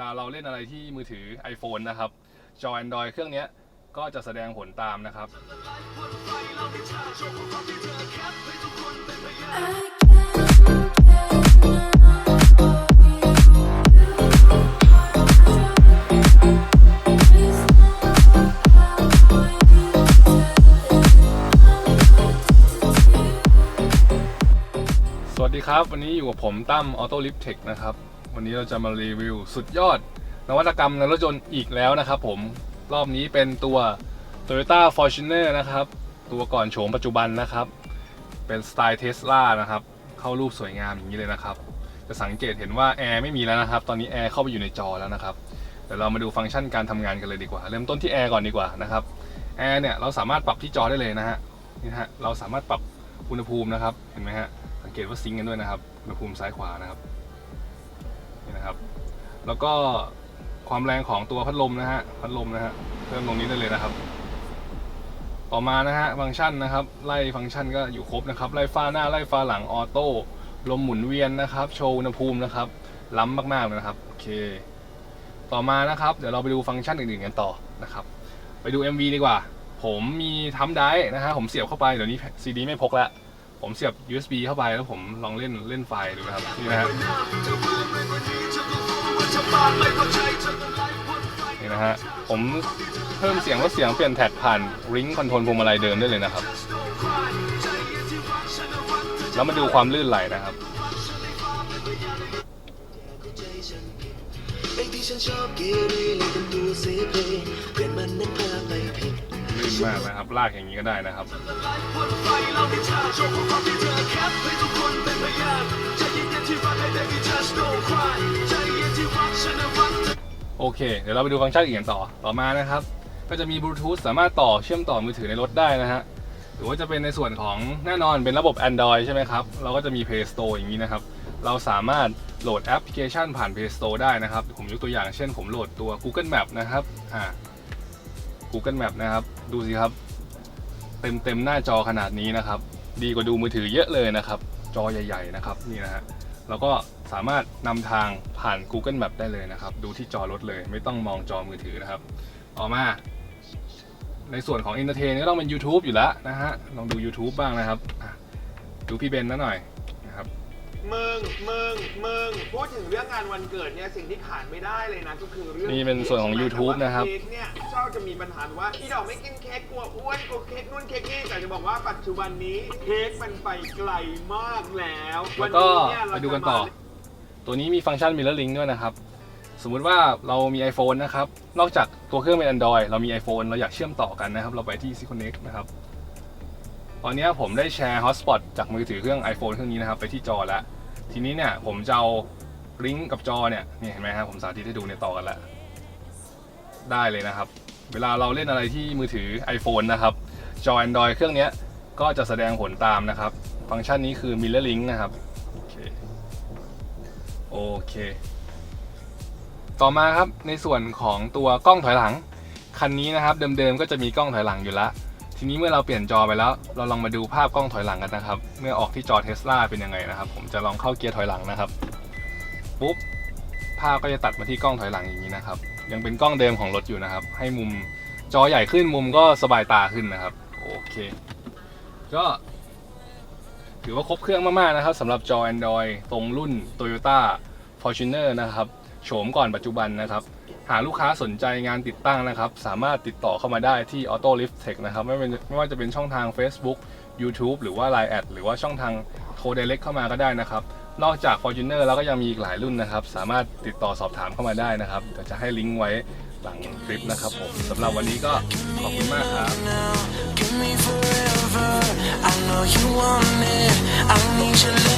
ลาเราเล่นอะไรที่มือถือ iPhone นะครับ จอ Android เครื่องนี้ก็จะแสดงผลตามนะครับสวัสดีครับ วันนี้อยู่กับผมตั้ม Auto Lift Tech นะครับ วันนี้เราจะมารีวิวสุดยอด นวัตกรรมในรถยนต์อีกแล้วนะครับผม รอบนี้เป็นตัว Toyota Fortuner นะครับ ตัวก่อนโฉมปัจจุบันนะครับ เป็นสไตล์เทสลานะครับ เข้ารูปสวยงามอย่างนี้เลยนะครับ จะสังเกตเห็นว่าแอร์ไม่มีแล้วนะครับ ตอนนี้แอร์เข้าไปอยู่ในจอแล้วนะครับ เดี๋ยวเรามาดูฟังก์ชันการทำงานกันเลยดีกว่า เริ่มต้นที่แอร์ก่อนดีกว่านะครับ แอร์เนี่ยเราสามารถปรับที่จอได้เลยนะฮะ นี่ฮะ เราสามารถปรับอุณหภูมินะครับ เห็นไหมฮะ สังเกตว่าซิงกันด้วยนะครับ อุณหภูมิซ้ายขวานะครับ นี่นะครับ แล้วก็ความแรงของตัวพัดลมนะฮะพัดลมนะฮะเพิ่มตรงนี้ได้เลยนะครับ ต่อมานะฮะฟังก์ชันนะครับ ไล่ฟังก์ชันก็อยู่ครบนะครับ ไล่ฟ้าหน้าไล่ฟ้าหลังออโต้ลมหมุนเวียนนะครับ โชว์อุณหภูมินะครับ ล้ำมากๆเลยนะครับโอเค ต่อมานะครับ เดี๋ยวเราไปดูฟังก์ชันอื่นๆกันต่อนะครับ ไปดู MV ดีกว่า ผมมีทัมไดร์นะฮะผมเสียบเข้าไปเดี๋ยวนี้ซีดีไม่พกแล้ว ผมเสียบ USB เข้าไปแล้วผมลองเล่นเล่นไฟล์ดูนะครับ นี่นะฮะนี่นะฮะ ผมเพิ่มเสียงลดเสียงเปลี่ยนแท็กผ่านริงคอนโทรลพวงมาลัยเดิมได้เลยนะครับ แล้วมาดูความลื่นไหลนะครับฉันชอบเกเรเลยเป็นตัวเซเพเพื่อนมันนั้นพาไปผิด ลื่นมากนะครับ ลากอย่างนี้ก็ได้นะครับ โอเค เดี๋ยวเราไปดูฟังก์ชันอื่นต่อ ต่อมานะครับ ก็จะมีบลูทูธสามารถต่อเชื่อมต่อมือถือในรถได้นะฮะ หรือว่าจะเป็นในส่วนของแน่นอนเป็นระบบ Android ใช่ไหมครับ เราก็จะมี Play Store อย่างนี้นะครับ เราสามารถโหลดแอปพลิเคชันผ่าน Play Store ได้นะครับ ผมยกตัวอย่างเช่น ผมโหลดตัว Google Map นะครับ อ่า Google Map นะครับ ดูสิครับ เต็มเต็มหน้าจอขนาดนี้นะครับ ดีกว่าดูมือถือเยอะเลยนะครับ จอใหญ่ ๆ นะครับนี่นะฮะแล้วก็สามารถนำทางผ่าน Google Map ได้เลยนะครับ ดูที่จอรถเลย ไม่ต้องมองจอมือถือนะครับต่อมา ในส่วนของ Entertain ก็ต้องเป็น YouTube อยู่แล้วนะฮะลองดู YouTube บ้างนะครับ ดูพี่เบนนะหน่อย มึง มึง มึง พูดถึงเรื่องงานวันเกิดเนี่ยสิ่งที่ขาดไม่ได้เลยนะก็คือเรื่องนี่เป็นส่วนของค้ก YouTube แต่ว่านะครับ เค้กเนี่ยชอบจะมีปัญหาว่าอีดอกไม่กินเค้กกลัวอ้วนกลัวเค้กนู่นเค้กนี่แต่จะบอกว่าปัจจุบันนี้เค้กมันไปไกลมากแล้วแล้วก็นนี้เนี่ยไปดูกันต่อ ตัวนี้มีฟังก์ชัน Mirror Link ด้วยนะครับ สมมุติว่าเรามี iPhone นะครับ นอกจากตัวเครื่องเป็น Android เรามี iPhone เราอยากเชื่อมต่อกันนะครับ เราไปที่ s y Connect นะครับ ตอนนี้ผมได้แชร์ Hotspot จากมือถือเครื่อง iPhone เครื่องนี้นะครับ ไปที่จอแล้ว ทีนี้เนี่ยผมจะเอาลิงก์กับจอเนี่ยนี่เห็นไหมครับผมสาธิตให้ดูในต่อกันแล้วได้เลยนะครับ เวลาเราเล่นอะไรที่มือถือ iPhone นะครับ จอ Android เครื่องนี้ก็จะแสดงผลตามนะครับ ฟังก์ชันนี้คือ Mirror Link นะครับ โอเคโอเค ต่อมาครับในส่วนของตัวกล้องถอยหลัง คันนี้นะครับเดิมๆก็จะมีกล้องถอยหลังอยู่แล้ว ทีนี้เมื่อเราเปลี่ยนจอไปแล้ว เราลองมาดูภาพกล้องถอยหลังกันนะครับ เมื่อออกที่จอเทสลาเป็นยังไงนะครับ ผมจะลองเข้าเกียร์ถอยหลังนะครับ ปุ๊บ ภาพก็จะตัดมาที่กล้องถอยหลังอย่างนี้นะครับ ยังเป็นกล้องเดิมของรถอยู่นะครับ ให้มุมจอใหญ่ขึ้นมุมก็สบายตาขึ้นนะครับ โอเค ก็ ถือว่าครบเครื่องมากๆนะครับสำหรับจอ Android ตรงรุ่น Toyota Fortuner นะครับ โฉมก่อนปัจจุบันนะครับ หากลูกค้าสนใจงานติดตั้งนะครับ สามารถติดต่อเข้ามาได้ที่ Auto Lift Tech นะครับไม่เป็นไม่ว่าจะเป็นช่องทาง Facebook YouTube หรือว่า Line แอดหรือว่าช่องทางโทร direct เข้ามาก็ได้นะครับ นอกจาก Fortuner แล้วก็ยังมีอีกหลายรุ่นนะครับ สามารถติดต่อสอบถามเข้ามาได้นะครับเดี๋ยวจะให้ลิงก์ไว้หลังคลิปนะครับผมสำหรับวันนี้ก็ขอบคุณมากครับ now give me forever I know you want it I need your love